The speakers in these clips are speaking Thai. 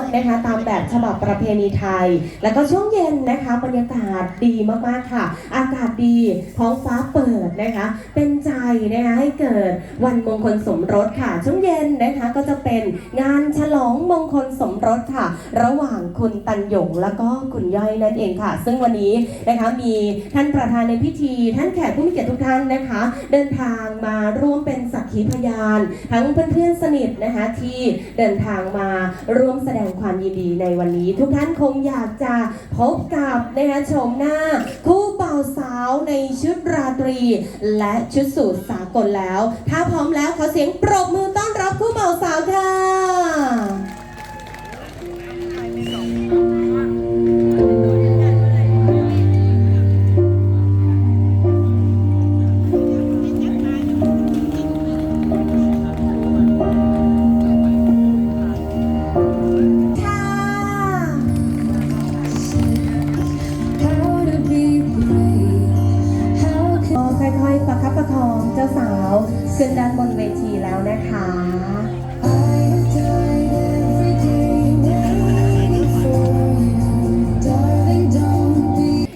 ถนะคะตามแบบฉบับประเพณีไทย แล้วก็ช่วงเย็นนะคะบรรยากาศดีมากๆค่ะ อากาศดีท้องฟ้าเปิดนะคะ เป็นใจนะคะให้เกิดวันมงคลสมรสค่ะ ช่วงเย็นนะคะก็จะเป็นงานฉลองมงคลสมรสค่ะ ระหว่างคุณตันหยงแล้วก็คุณย่อยนั่นเองค่ะ ซึ่งวันนี้นะคะมีท่านประธานในพิธี ท่านแขกผู้มีเกียรติทุกท่านนะคะ เดินทางมาร่วมเป็นสักขีพยาน ทั้งเพื่อนๆสนิทนะคะที่เดินทางมาร่วมแสดงความยินดีในวันนี้ ทุกท่านคงอยากจะพบกับนะคะชมหน้า คู่บ่าวสาวในชุดราตรี และชุดสูทสากลแล้ว ถ้าพร้อมแล้วขอเสียงปรบมือต้อนรับคู่บ่าวสาวค่ะค่ะ ขึ้นด้านบนเวทีแล้วนะคะ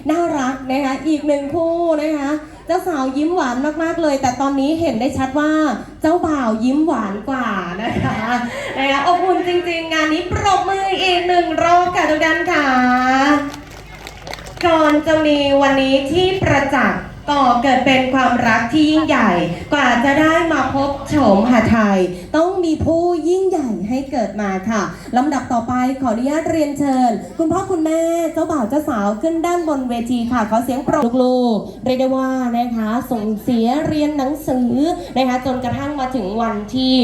น่ารักนะคะอีกหนึ่งคู่นะคะเจ้าสาวยิ้มหวานมากๆเลย แต่ตอนนี้เห็นได้ชัดว่าเจ้าบ่าวยิ้มหวานกว่านะคะนะคะอบอุ่นจริงๆ งานนี้ปรบมืออีกหนึ่งรอบค่ะทุกท่านค่ะก่อนจะมีวันนี้ที่ประจักษ์ ก่อเกิดเป็นความรักที่ยิ่งใหญ่ กว่าจะได้มาพบโฉมหาไทย ต้องมีผู้ยิ่งใหญ่ ให้เกิดมาค่ะลำดับต่อไปขออนุญาตเรียนเชิญ คุณพ่อคุณแม่เจ้าบ่าวเจ้าสาวขึ้นด้านบนเวทีค่ะขอเสียงปรบลูกๆเรียกได้ว่านะคะส่งเสียเรียนหนังสือนะคะจนกระทั่งมาถึงวันที่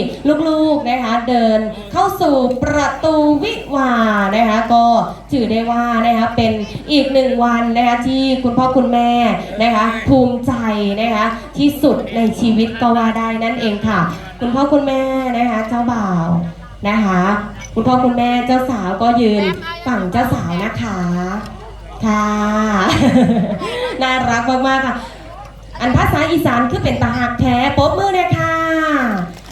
ลูกๆนะคะเดินเข้าสู่ประตูวิวานะคะก็ถือได้ว่านะคะเป็นอีกหนึ่งวันนะคะที่คุณพ่อคุณแม่นะคะภูมิใจนะคะที่สุดในชีวิตก็ว่าได้นั่นเองค่ะ คุณพ่อคุณแม่นะคะเจ้าบ่าว นะคะ คุณพ่อคุณแม่เจ้าสาวก็ยืนฝั่งเจ้าสาวนะคะค่ะน่ารักมากๆค่ะ อันภาษาอีสานคือเป็นตาหักแท้ปรบมือเลยค่ะ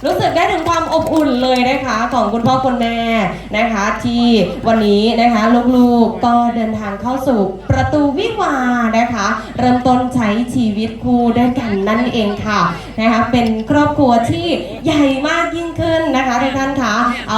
รู้สึกได้ถึงความอบอุ่นเลยนะคะของคุณพ่อคุณแม่นะคะ ที่วันนี้นะคะลูกๆก็เดินทางเข้าสู่ประตูวิวาห์นะคะ เริ่มต้นใช้ชีวิตคู่ด้วยกันนั่นเองค่ะนะคะ เป็นครอบครัวที่ใหญ่มากยิ่งขึ้นนะคะทุกท่าน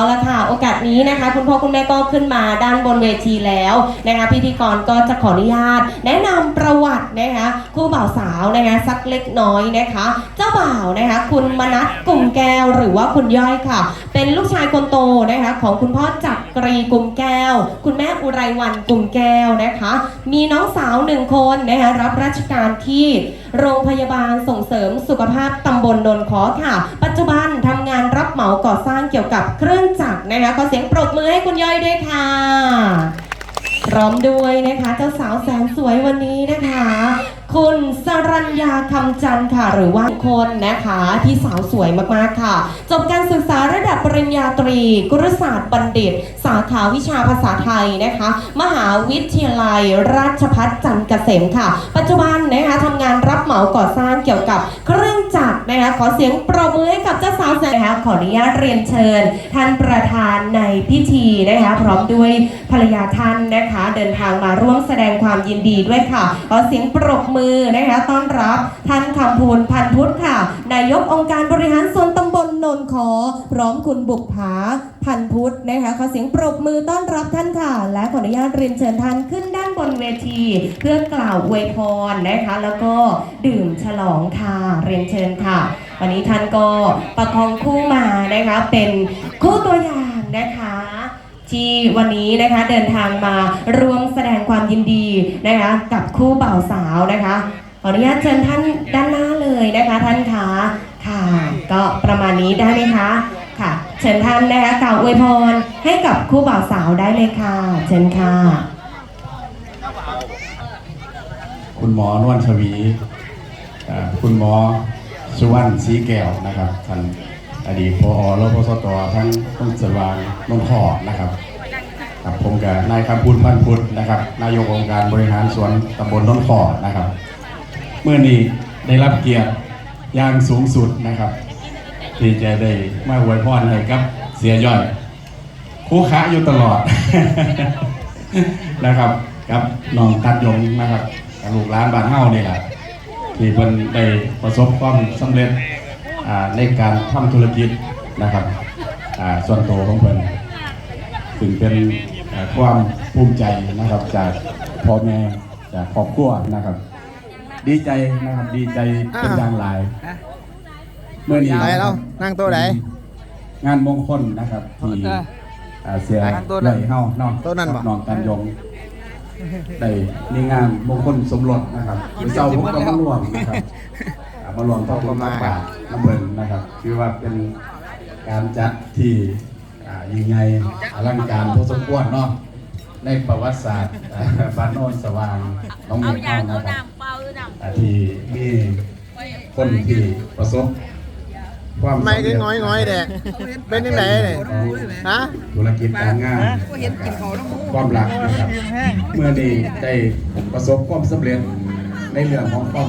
ละค่ะ โอกาสนี้นะคะ คุณพ่อคุณแม่ก็ขึ้นมาด้านบนเวทีแล้วนะคะพิธีกรก็จะขออนุญาต แนะนำประวัตินะคะคู่บ่าวสาวนะคะสักเล็กน้อยนะคะ เจ้าบ่าวนะคะ คุณมนัสกลุ่มแก้วหรือว่าคุณย่อยค่ะ เป็นลูกชายคนโตนะคะของคุณพ่อจักรีกลุ่มแก้ว คุณแม่อุไรวันกลุ่มแก้วนะคะ มีน้องสาวหนึ่งคนนะคะรับราชการที่โรงพยาบาลส่งเสริมสุขภาพตำบลนนขอค่ะ ปัจจุบันทำงานรับเหมาก่อสร้างเกี่ยวกับเครื่องจักรนะคะขอเสียงปรบมือให้คุณย่อยด้วยค่ะพร้อมด้วยนะคะเจ้าสาวแสนสวยวันนี้นะคะ คุณสรัญญาคำจันทร์ค่ะ หรือว่าคนนะคะที่สาวสวยมากๆค่ะ จบการศึกษาระดับปริญญาตรีกุรศาสตร์บัณฑิต สาขาวิชาภาษาไทยนะคะ มหาวิทยาลัยราชภัฏจันทร์เกษมค่ะ ปัจจุบันนะคะทำงานรับเหมาก่อสร้างเกี่ยวกับเครื่องจักรนะคะขอเสียงปรบมือให้กับเจ้าสาวแสนนะคะขออนุญาตเรียนเชิญ ท่านประธานในพิธีนะคะพร้อมด้วยภรรยาท่านนะคะ เดินทางมาร่วมแสดงความยินดีด้วยค่ะขอเสียงปรบมือือนะคะต้อนรับท่านคำพูนพันพุทธค่ะ นายกองค์การบริหารส่วนตำบลนนขอพร้อมคุณบุกผาพันพุทธนะคะขอเสียงปรบมือต้อนรับท่านค่ะ และขออนุญาตเรียนเชิญท่านขึ้นด้านบนเวที เพื่อกล่าวอวยพรนะคะ แล้วก็ดื่มฉลองค่ะเรียนเชิญค่ะ วันนี้ท่านก็ประคองคู่มานะคะเป็นคู่ตัวอย่างนะคะ ที่วันนี้นะคะเดินทางมาร่วมแสดงความยินดีนะคะ กับคู่บ่าวสาวนะคะขออนุญาตเชิญท่านด้านหน้าเลยนะคะท่านคะค่ะ ก็ประมาณนี้ได้ไหมคะค่ะ เชิญท่านนะคะกล่าวอวยพรให้กับคู่บ่าวสาวได้เลยค่ะ เชิญค่ะ คุณหมอนวลชวีเอ่อคุณหมอสุวรรณศรีแก้วนะครับท่าน อดีตพอรพสตทั้งต้นสว่างนนทอนะครับครับผมกับนายคำพูนพันพุทธนะครับ นายกองค์การบริหารสวนตำบลนนทอนะครับ เมื่อนี้ได้รับเกียรติอย่างสูงสุดนะครับ ที่จะได้มาอวยพรให้กับเสียย่อยคู่ค้าอยู่ตลอดนะครับครับน้องตัดยงนะครับลูกหลานบ้านเฮานี่แหละที่เพิ่นได้ประสบความสำเร็จ ในการทำธุรกิจนะครับอ่าส่วนตัวของเพิ่นถึงเป็นอ่าความภูมิใจนะครับจากพ่อแม่จากครอบครัวนะครับ ดีใจนะครับดีใจเป็นอย่างหลายเมื่อนี้ไหนเรานั่งโต๊ะไหนงานมงคลนะครับที่อ่าเสียนั่งโต๊ะนั้นใหญ่เฮาเนาะโต๊ะนั้นบ่น้องกันยงได้มีงานมงคลสมรสนะครับมื้อเช้าผมก็มาร่วมนะครับอ่า มารวมเข้าประมาณน้ำเบิ่นนะครับคือว่าเป็นการจัดที่อ่ายิ่งใหญ่อลังการพอสมควรเนาะในประวัติศาสตร์อ่าบ้านโนนสว่างน้องเมเอาฆยาเฮาเอานะครับน้ำเปล่าหรือน้ำอ่าที่มีคนที่ประสบความไม่สำคืเร็อจง้อยง้อยๆแดกเป็นยังไงเนี่ยฮะธุรกิจการงานความรักนะครับเมื่อนี้ได้ประสบความสำเร็จในเรื่องของความ